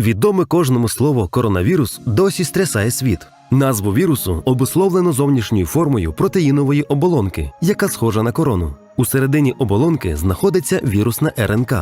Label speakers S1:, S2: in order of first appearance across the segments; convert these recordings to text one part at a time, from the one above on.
S1: Відоме кожному слово коронавірус досі стрясає світ. Назву вірусу обусловлено зовнішньою формою протеїнової оболонки, яка схожа на корону. У середині оболонки знаходиться вірусна РНК.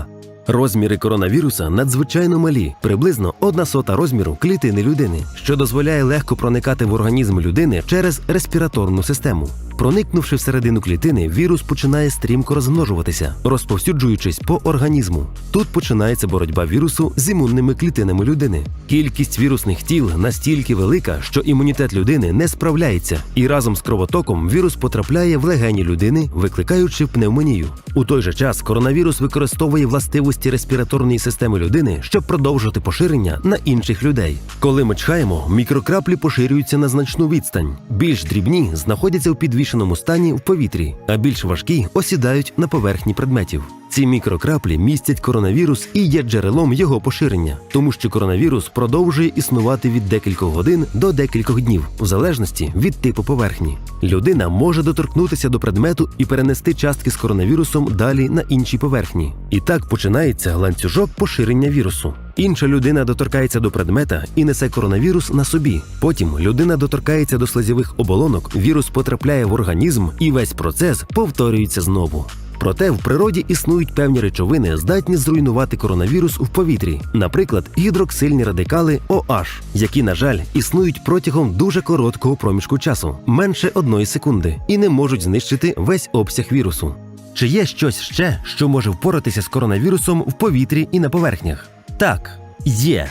S1: Розміри коронавіруса надзвичайно малі, приблизно одна сота розміру клітини людини, що дозволяє легко проникати в організм людини через респіраторну систему. Проникнувши всередину клітини, вірус починає стрімко розмножуватися, розповсюджуючись по організму. Тут починається боротьба вірусу з імунними клітинами людини. Кількість вірусних тіл настільки велика, що імунітет людини не справляється, і разом з кровотоком вірус потрапляє в легені людини, викликаючи пневмонію. У той же час коронавірус використовує властивості респіраторної системи людини, щоб продовжувати поширення на інших людей. Коли ми чхаємо, мікрокраплі поширюються на значну відстань. Більш дрібні знаходяться у підвішеному стані в повітрі, а більш важкі осідають на поверхні предметів. Ці мікрокраплі містять коронавірус і є джерелом його поширення, тому що коронавірус продовжує існувати від декількох годин до декількох днів, в залежності від типу поверхні. Людина може доторкнутися до предмету і перенести частки з коронавірусом далі на інші поверхні. І так починається ланцюжок поширення вірусу. Інша людина доторкається до предмета і несе коронавірус на собі. Потім людина доторкається до слизових оболонок, вірус потрапляє в організм, і весь процес повторюється знову. Проте в природі існують певні речовини, здатні зруйнувати коронавірус в повітрі, наприклад, гідроксильні радикали OH, які, на жаль, існують протягом дуже короткого проміжку часу, менше одної секунди, і не можуть знищити весь обсяг вірусу. Чи є щось ще, що може впоратися з коронавірусом в повітрі і на поверхнях? Так, є.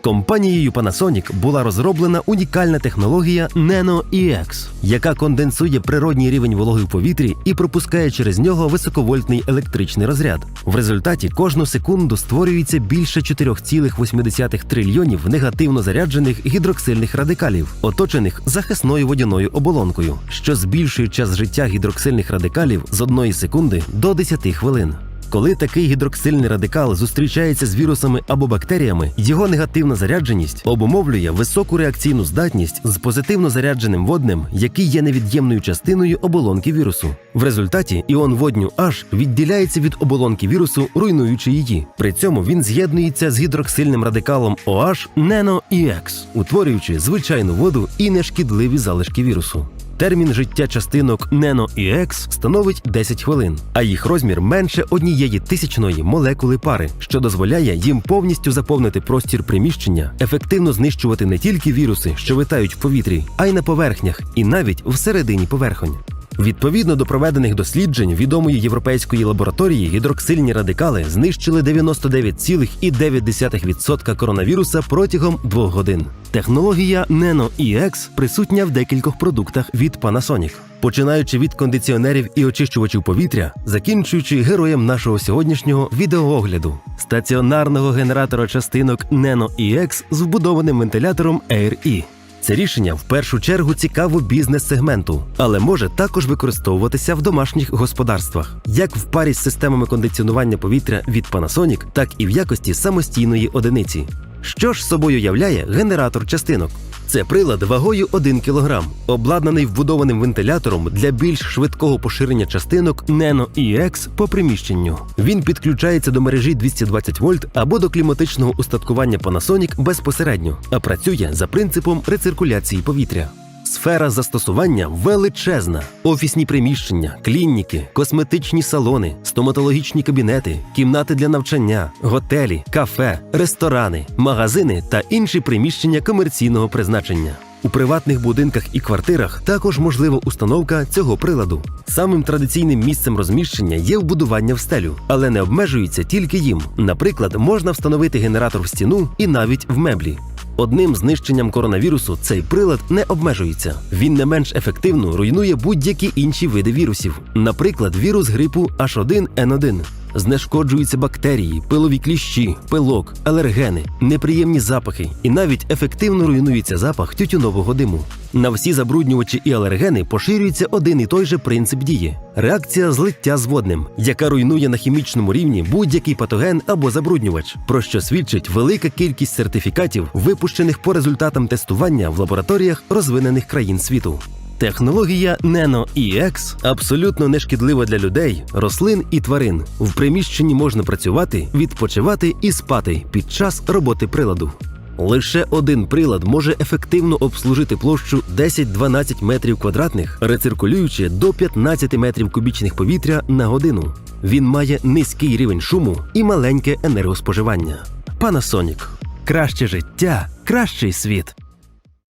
S1: Компанією Panasonic була розроблена унікальна технологія NanoEX, яка конденсує природній рівень вологи в повітрі і пропускає через нього високовольтний електричний розряд. В результаті кожну секунду створюється більше 4,8 трильйонів негативно заряджених гідроксильних радикалів, оточених захисною водяною оболонкою, що збільшує час життя гідроксильних радикалів з 1 секунди до 10 хвилин. Коли такий гідроксильний радикал зустрічається з вірусами або бактеріями, його негативна зарядженість обумовлює високу реакційну здатність з позитивно зарядженим воднем, який є невід'ємною частиною оболонки вірусу. В результаті іон водню H відділяється від оболонки вірусу, руйнуючи її. При цьому він з'єднується з гідроксильним радикалом OH NanoEX, утворюючи звичайну воду і нешкідливі залишки вірусу. Термін життя частинок нено і екс становить 10 хвилин, а їх розмір менше однієї тисячної молекули пари, що дозволяє їм повністю заповнити простір приміщення, ефективно знищувати не тільки віруси, що витають в повітрі, а й на поверхнях, і навіть всередині поверхонь. Відповідно до проведених досліджень відомої європейської лабораторії, гідроксильні радикали знищили 99,9% коронавіруса протягом двох годин. Технологія NanoEX присутня в декількох продуктах від Panasonic. Починаючи від кондиціонерів і очищувачів повітря, закінчуючи героєм нашого сьогоднішнього відеоогляду стаціонарного генератора частинок NanoEX з вбудованим вентилятором AirE. Це рішення в першу чергу цікаво бізнес-сегменту, але може також використовуватися в домашніх господарствах, як в парі з системами кондиціонування повітря від Panasonic, так і в якості самостійної одиниці. Що ж собою являє генератор частинок? Це прилад вагою 1 кг, обладнаний вбудованим вентилятором для більш швидкого поширення частинок Nano EX по приміщенню. Він підключається до мережі 220 вольт або до кліматичного устаткування Panasonic безпосередньо, а працює за принципом рециркуляції повітря. Сфера застосування величезна: офісні приміщення, клініки, косметичні салони, стоматологічні кабінети, кімнати для навчання, готелі, кафе, ресторани, магазини та інші приміщення комерційного призначення. У приватних будинках і квартирах також можлива установка цього приладу. Самим традиційним місцем розміщення є вбудування в стелю, але не обмежується тільки їм. Наприклад, можна встановити генератор в стіну і навіть в меблі. Одним знищенням коронавірусу цей прилад не обмежується. Він не менш ефективно руйнує будь-які інші види вірусів, наприклад, вірус грипу H1N1. Знешкоджуються бактерії, пилові кліщі, пилок, алергени, неприємні запахи і навіть ефективно руйнується запах тютюнового диму. На всі забруднювачі і алергени поширюється один і той же принцип дії реакція злиття з водним, яка руйнує на хімічному рівні будь-який патоген або забруднювач, про що свідчить велика кількість сертифікатів, випущених по результатам тестування в лабораторіях розвинених країн світу. Технологія Nano EX абсолютно нешкідлива для людей, рослин і тварин. В приміщенні можна працювати, відпочивати і спати під час роботи приладу. Лише один прилад може ефективно обслужити площу 10-12 метрів квадратних, рециркулюючи до 15 метрів кубічних повітря на годину. Він має низький рівень шуму і маленьке енергоспоживання. Panasonic. Краще життя, кращий світ.